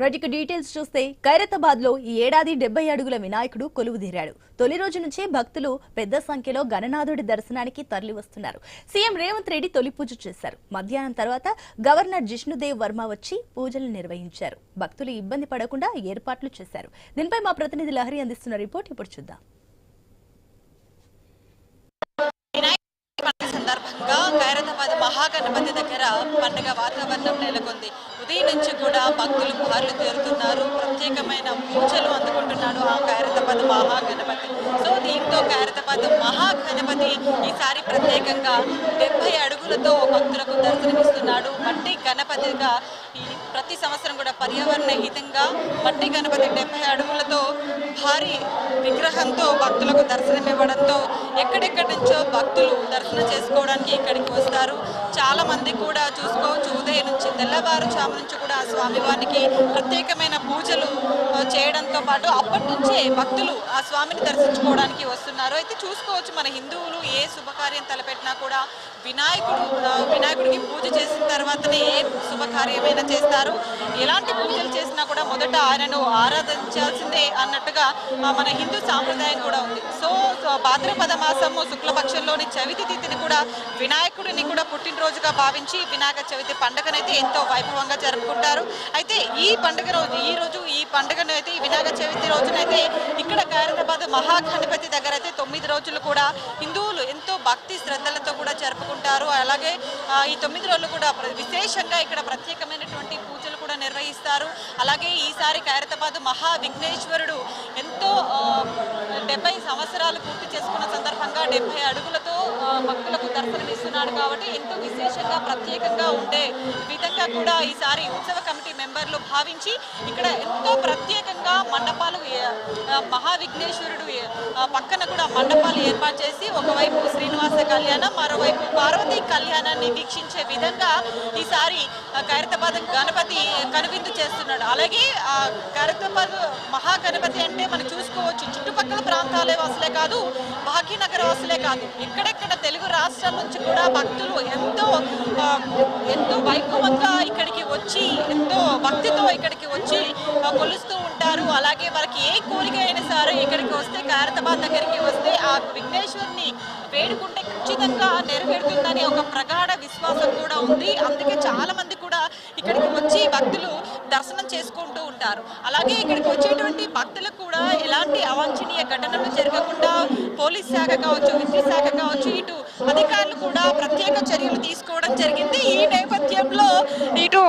వాటికి డీటెయిల్స్ చూస్తే ఖైరతాబాద్లో ఈ ఏడాది డెబ్బై అడుగుల వినాయకుడు కొలువుదీరాడు. తొలి రోజు నుంచే భక్తులు పెద్ద సంఖ్యలో గణనాథుడి దర్శనానికి తరలి వస్తున్నారు సీఎం రేవంత్ రెడ్డి తొలి పూజ చేశారు. మధ్యాహ్నం తర్వాత గవర్నర్ జిష్ణుదేవ్ వర్మ వచ్చి పూజలు నిర్వహించారు. భక్తులు ఇబ్బంది పడకుండా ఏర్పాట్లు చేశారు. దీనిపై మా ప్రతినిధి లహరి అందిస్తున్న రిపోర్ట్ ఇప్పుడు చూద్దాం. గా ఖైరతాబాద్ మహాగణపతి దగ్గర పండుగ వాతావరణం నెలకొంది. ఉదయం నుంచి కూడా భక్తులు బారులు తేరుతున్నారు. ప్రత్యేకమైన పూజలు అందుకుంటున్నాడు ఆ ఖైరతాబాద్ మహాగణపతి. సో దీంతో ఖైరతాబాద్ మహాగణపతి ఈసారి ప్రత్యేకంగా డెబ్బై అడుగులతో భక్తులకు దర్శనమిస్తున్నాడు. మట్టి గణపతిగా ఈ ప్రతి సంవత్సరం కూడా పర్యావరణ హితంగా మట్టి గణపతి డెబ్బై అడుగులతో భారీ విగ్రహంతో భక్తులకు దర్శనం ఇవ్వడంతో ఎక్కడెక్కడి నుంచో భక్తులు దర్శనం చేసుకోవడానికి ఇక్కడికి వస్తారు. చాలా మంది కూడా చూసుకోవచ్చు. ఉదయం నుంచి తెల్లవారుజాము నుంచి కూడా స్వామివారికి ప్రత్యేకమైన పూజలు చేయడంతో పాటు అప్పటి నుంచే భక్తులు ఆ స్వామిని దర్శించుకోవడానికి వస్తున్నారు. అయితే చూసుకోవచ్చు మన హిందువులు ఏ శుభకార్యం తలపెట్టినా కూడా వినాయకుడు వినాయకుడికి పూజ చేసిన తర్వాతనే ఏ శుభకార్యమైనా చేస్తారు. ఎలాంటి పూజలు చేసినా కూడా మొదట ఆయనను ఆరాధించాల్సిందే అన్నట్టుగా మన హిందూ సాంప్రదాయం కూడా ఉంది. సో సో భాద్రపద మాసము శుక్లపక్షంలోని చవితి తిథిని కూడా వినాయకుడిని కూడా పుట్టినరోజుగా భావించి వినాయక చవితి పండుగనైతే ఎంతో వైభవంగా జరుపుకుంటారు. అయితే ఈ పండుగ రోజు ఈ రోజు ఈ పండుగను అయితే ఈ వినాయక చవితి రోజునైతే ఇక్కడ ఖైరతాబాద్ మహాగణపతి దగ్గర అయితే తొమ్మిది రోజులు కూడా హిందువులు ఎంతో భక్తి శ్రద్ధలతో కూడా జరుపుకుంటారు. అలాగే ఈ తొమ్మిది రోజులు కూడా విశేషంగా ఇక్కడ ప్రత్యేకమైనటువంటి పూజ ఇస్తారు. అలాగే ఈసారి ఖైరతాబాద్ మహా విఘ్నేశ్వరుడు ఎంతో డెబ్బై సంవత్సరాలు పూర్తి చేసుకున్న సందర్భంగా డెబ్బై అడుగులతో భక్తులకు దర్శనమిస్తున్నాడు కాబట్టి ఎంతో విశేషంగా ప్రత్యేకంగా ఉండే విధంగా కూడా ఈసారి ఉత్సవ కమిటీ మెంబర్లు భావించి ఇక్కడ ఎంతో ప్రత్యేకంగా మండపాలు మహావిఘ్నేశ్వరుడు మహా విఘ్నేశ్వరుడు పక్కన కూడా మండపాలు ఏర్పాటు చేసి ఒకవైపు శ్రీనివాస కళ్యాణం మరోవైపు పార్వతీ కళ్యాణాన్ని వీక్షించే విధంగా ఈసారి ఖైరతాబాద్ గణపతి కనువిందు చేస్తున్నాడు. అలాగే ఆ మహాగణపతి అంటే మనం చూసుకోవచ్చు చుట్టుపక్కల ప్రాంతాలే వాసులే కాదు భాగ్యనగర వాసులే కాదు. ఎక్కడెక్కడ తెలుగు రాష్ట్రాల నుంచి కూడా భక్తులు ఎంతో ఎంతో వైభవంగా ఇక్కడికి వచ్చి ఎంతో భక్తితో ఇక్కడికి వచ్చి కొలుస్తూ ఉంటారు. అలాగే వాళ్ళకి ఏ కోరిక అయినా సరే ఇక్కడికి వస్తే ఖైరతాబాద్ దగ్గరికి వస్తే ఆ విఘ్నేశ్వరుని వేడుకుంటే ఖచ్చితంగా నెరవేరుతుందని ఒక ప్రగాఢ విశ్వాసం కూడా ఉంది. అందుకే చాలా మంది కూడా ఇక్కడికి వచ్చి భక్తులు దర్శనం చేసుకుంటూ ఉంటారు. అలాగే ఇక్కడికి వచ్చేటువంటి భక్తులకు కూడా ఎలాంటి అవాంఛనీయ ఘటనలు జరగకుండా పోలీస్ శాఖ కావచ్చు విద్యుత్ శాఖ కావచ్చు ఇటు అధికారులు కూడా ప్రత్యేక చర్యలు తీసుకోవడం జరిగింది. సమయంలో ఇటు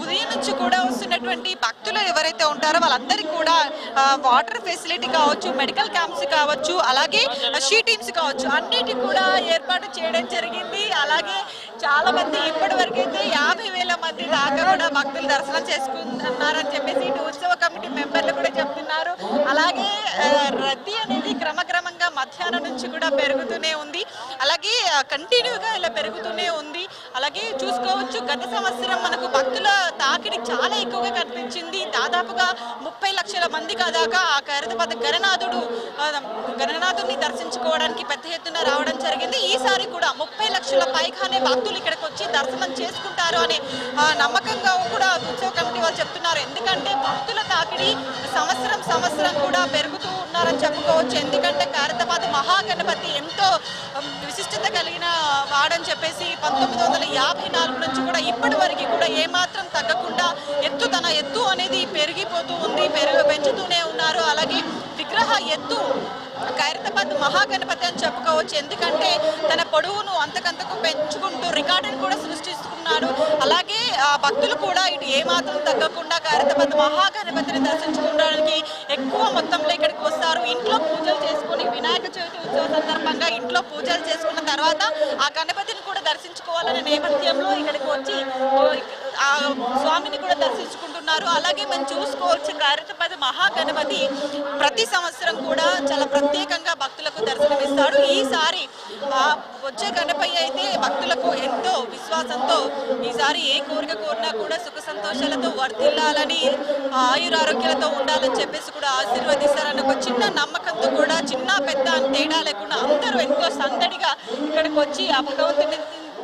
ఉదయం నుంచి కూడా వస్తున్నటువంటి భక్తులు ఎవరైతే ఉంటారో వాళ్ళందరికీ కూడా వాటర్ ఫెసిలిటీ కావచ్చు మెడికల్ క్యాంప్స్ కావచ్చు అలాగే షీ టీమ్స్ కావచ్చు అన్నిటి కూడా ఏర్పాటు చేయడం జరిగింది. అలాగే చాలా మంది ఇప్పటి అయితే యాభై వేల మంది దాకా కూడా భక్తులు దర్శనం చేసుకుంటున్నారని చెప్పేసి ఇటు ఉత్సవ కమిటీ మెంబర్లు కూడా చెప్తున్నారు. అలాగే రద్దీ అనేది క్రమక్రమంగా మధ్యాహ్నం నుంచి కూడా పెరుగుతూనే ఉంది. అలాగే కంటిన్యూగా ఇలా పెరుగుతూనే ఉంది. అలాగే చూసుకోవచ్చు గత సంవత్సరం మనకు భక్తుల తాకిడి చాలా ఎక్కువగా కనిపించింది. దాదాపుగా ముప్పై లక్షల మంది కాదాకా ఆ ఖైరతాబాద్ గణనాథుడు గణనాథుడిని దర్శించుకోవడానికి పెద్ద ఎత్తున రావడం జరిగింది. ఈసారి కూడా ముప్పై లక్షల పైగానే భక్తులు ఇక్కడికి వచ్చి దర్శనం చేసుకుంటారు అనే నమ్మకంగా కూడా ఉత్సవ కమిటీ వాళ్ళు చెప్తున్నారు. ఎందుకంటే భక్తుల తాకిడి సంవత్సరం సంవత్సరం కూడా పెరుగుతూ ఉన్నారని చెప్పుకోవచ్చు. ఎందుకంటే ఖైరతాబాద్ మహాగణపతి ఎంతో విశిష్టత కలిగిన వాడని చెప్పేసి పంతొమ్మిది వందల యాభై నాలుగు నుంచి కూడా ఇప్పటి వరకు కూడా ఏమాత్రం తగ్గకుండా ఎత్తు తన ఎత్తు అనేది పెరిగిపోతూ ఉంది పెరుగు పెంచుతూనే ఉన్నారు. అలాగే విగ్రహ ఎత్తు ఖైరతాబాద్ మహాగణపతి అని చెప్పుకోవచ్చు. ఎందుకంటే తన పొడవును అంతకంతకు పెంచుకుంటూ రికార్డును కూడా సృష్టిస్తున్నాడు. అలాగే ఆ భక్తులు కూడా ఇటు ఏమాత్రం తగ్గకుండా ఖైరతాబాద్ మహాగణపతిని దర్శించుకోవడానికి ఎక్కువ మొత్తంలో ఇక్కడికి వస్తారు. ఇంట్లో పూజలు చేసుకొని సందర్భంగా ఇంట్లో పూజలు చేసుకున్న తర్వాత ఆ గణపతిని కూడా దర్శించుకోవాలనే నేపథ్యంలో ఇక్కడికి వచ్చి ఆ స్వామిని కూడా దర్శించుకుంటున్నారు. అలాగే మనం చూసుకోవచ్చు ఖైరతాబాద్ మహాగణపతి ప్రతి సంవత్సరం కూడా చాలా ప్రత్యేకంగా భక్తులకు దర్శనమిస్తాడు. ఈసారి వచ్చే గణపయ్య అయితే భక్తులకు ఎంతో విశ్వాసంతో ఈసారి ఏ కోరిక కోరినా కూడా సుఖ సంతోషాలతో వర్తిల్లాలని ఆయురారోగ్యాలతో ఉండాలని చెప్పేసి కూడా ఆశీర్వదిస్తారని ఒక చిన్న నమ్మకంతో కూడా చిన్న పెద్ద అని తేడా లేకుండా అందరూ ఎంతో సందడిగా ఇక్కడికి వచ్చి ఆ భగవంతుని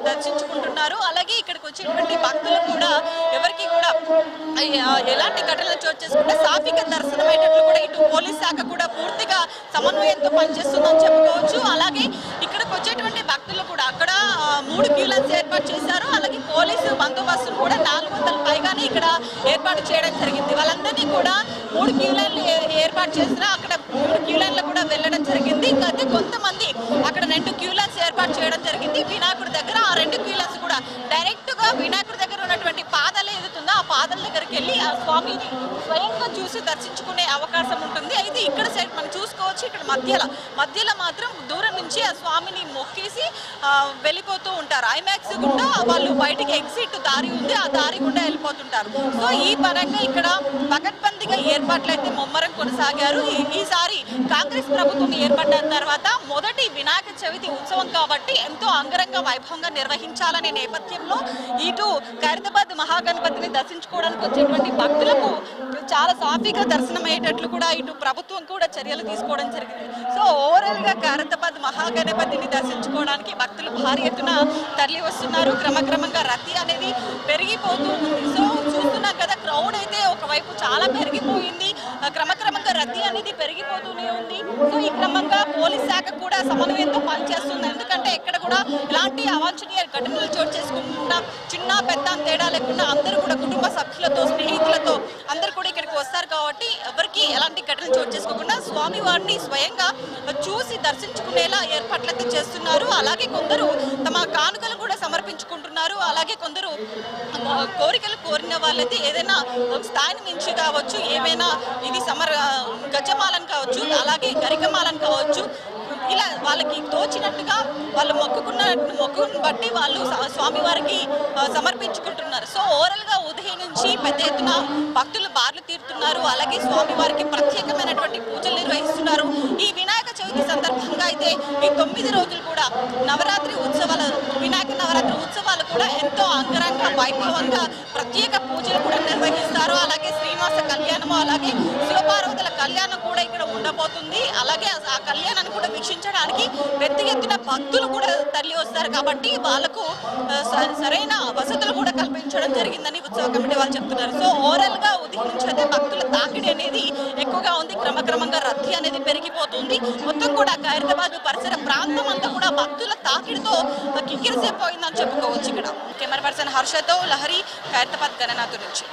దర్శించుకుంటున్నారు. అలాగే ఇక్కడికి వచ్చేటువంటి భక్తులు కూడా ఎవరికి కూడా ఎలాంటి ఘటనలు చోటు చేసుకుంటే సాఫీగా దర్శనం కూడా ఇటు పోలీస్ శాఖ కూడా పూర్తిగా సమన్వయంతో పనిచేస్తుందని చెప్పుకోవచ్చు అలాగే ఇక్కడికి వచ్చేటువంటి భక్తులు కూడా అక్కడ ఆ, మూడు ఏర్పాటు చేశారు. అలాగే పోలీసు బందోబస్తులు కూడా నాలుగు వందల పైగానే ఇక్కడ ఏర్పాటు చేయడం జరిగింది. వాళ్ళందరినీ కూడా మూడు క్యూలైన్లు ఏ- ఏర్పాటు చేసిన అక్కడ మూడు క్యూలైన్లు కూడా వెళ్ళడం జరిగింది. ఇంకా కొంతమంది అక్కడ రెండు క్యూలైన్స్ ఏర్పాటు చేయడం జరిగింది. వినాయకుడు దగ్గర ఆ రెండు క్యూలైన్స్ కూడా డైరెక్ట్గా వినాయకుడి దగ్గర ఉన్నటువంటి పాదాలు ఏదైతుందో దగ్గరికి వెళ్ళి ఆ స్వామిని స్వయంగా చూసి దర్శించుకునే అవకాశం ఉంటుంది. అయితే ఇక్కడ సైడ్ మనం చూసుకోవచ్చు ఇక్కడ మధ్యలో మధ్యలో మాత్రం దూరం నుంచి ఆ స్వామిని మొక్కేసి వెళ్ళిపోతూ ఉంటారు. ఐమాక్స్ గుండా వాళ్ళు బయటికి ఎగ్జిట్ దారి ఉంది. ఆ దారి గుండా వెళ్ళిపోతుంటారు. సో ఈ పరంగా ఇక్కడ పకడ్బందీగా ఏర్పాట్లు అయితే ముమ్మరం కొనసాగారు. ఈ- ఈసారి కాంగ్రెస్ ప్రభుత్వం ఏర్పడ్డ తర్వాత మొదటి వినాయక చవితి ఉత్సవం కాబట్టి ఎంతో అంగరంగ వైభవంగా నిర్వహించాలనే నేపథ్యంలో ఇటు ఖైరతాబాద్ మహాగణపతిని దర్శించుకోవడం దర్శించుకోవడానికి వచ్చేటువంటి భక్తులకు చాలా సాఫీగా దర్శనం అయ్యేటట్లు కూడా ఇటు ప్రభుత్వం కూడా చర్యలు తీసుకోవడం జరిగింది. సో ఓవరాల్గా ఖైరతాబాద్ మహాగణపతిని దర్శించుకోవడానికి భక్తులు భారీ ఎత్తున తరలి వస్తున్నారు. క్రమక్రమంగా రద్దీ అనేది పెరిగిపోతూ ఉంది. సో చూస్తున్నాం కదా క్రౌడ్ అయితే ఒకవైపు చాలా పెరిగిపోయింది. అనేది ఉంది. సో ఈ క్రమంగా పోలీస్ శాఖ కూడా సమన్వయంతో పనిచేస్తుంది. ఎందుకంటే ఎక్కడ కూడా ఇలాంటి అవాంఛనీయ ఘటనలు చోటు చేసుకుంటున్నా చిన్న పెద్ద తేడా లేకుండా అందరూ కూడా కుటుంబ సభ్యులతో స్నేహితులతో అందరూ కూడా ఇక్కడికి వస్తారు కాబట్టి ఎవరికి ఎలాంటి ఘటనలు చోటు చేసుకోకుండా స్వామి వారిని స్వయంగా చూసి దర్శించుకునేలా ఏర్పాట్లయితే చేస్తున్నారు. అలాగే కొందరు తమ కానుకలు కూడా సమర్పించుకుంటున్నారు. అలాగే కొందరు కోరికలు కోరిన వాళ్ళైతే ఏదైనా స్థాయిని మించి కావచ్చు. ఏమైనా ఇది సమర్ గజమాల కావచ్చు అలాగే గరికమాలను కావచ్చు. ఇలా వాళ్ళకి తోచినట్టుగా వాళ్ళు మొక్కుకున్న మొక్కును బట్టి వాళ్ళు స్వామివారికి సమర్పించుకుంటున్నారు. సో ఓవరాల్గా ఉదయం నుంచి పెద్ద ఎత్తున భక్తులు బార్లు తీరుతున్నారు. అలాగే స్వామివారికి ప్రత్యేకమైనటువంటి పూజలు నిర్వహిస్తున్నారు. ఈ వినాయక చవితి సందర్భంగా అయితే ఈ తొమ్మిది రోజులు కూడా నవరాత్రి ఉత్సవాలు వినాయక నవరాత్రి ఉత్సవాలు కూడా ఎంతో అంగరంగ వైభవంగా ప్రత్యేక పూజలు కూడా నిర్వహిస్తారు అలాగే శివపార్వతుల కళ్యాణం కూడా ఇక్కడ ఉండబోతుంది. అలాగే ఆ- కళ్యాణాన్ని కూడా వీక్షించడానికి పెద్ద ఎత్తున భక్తులు కూడా తరలి వస్తారు కాబట్టి వాళ్ళకు సరైన వసతులు కూడా కల్పించడం జరిగిందని ఉత్సవ కమిటీ వాళ్ళు చెప్తున్నారు. సో ఓవరాల్గా ఉదయం నుంచి అయితే భక్తుల తాకిడి అనేది ఎక్కువగా ఉంది. క్రమక్రమంగా రద్దీ అనేది పెరిగిపోతుంది. మొత్తం కూడా ఖైరతాబాద్ పరిసర ప్రాంతం అంతా కూడా భక్తుల తాకిడితో కిక్కిరిసిపోయిందని చెప్పుకోవచ్చు ఇక్కడ. కెమెరా పర్సన్ హర్షతో లహరి ఖైరతాబాద్ గణనాథు నుంచి.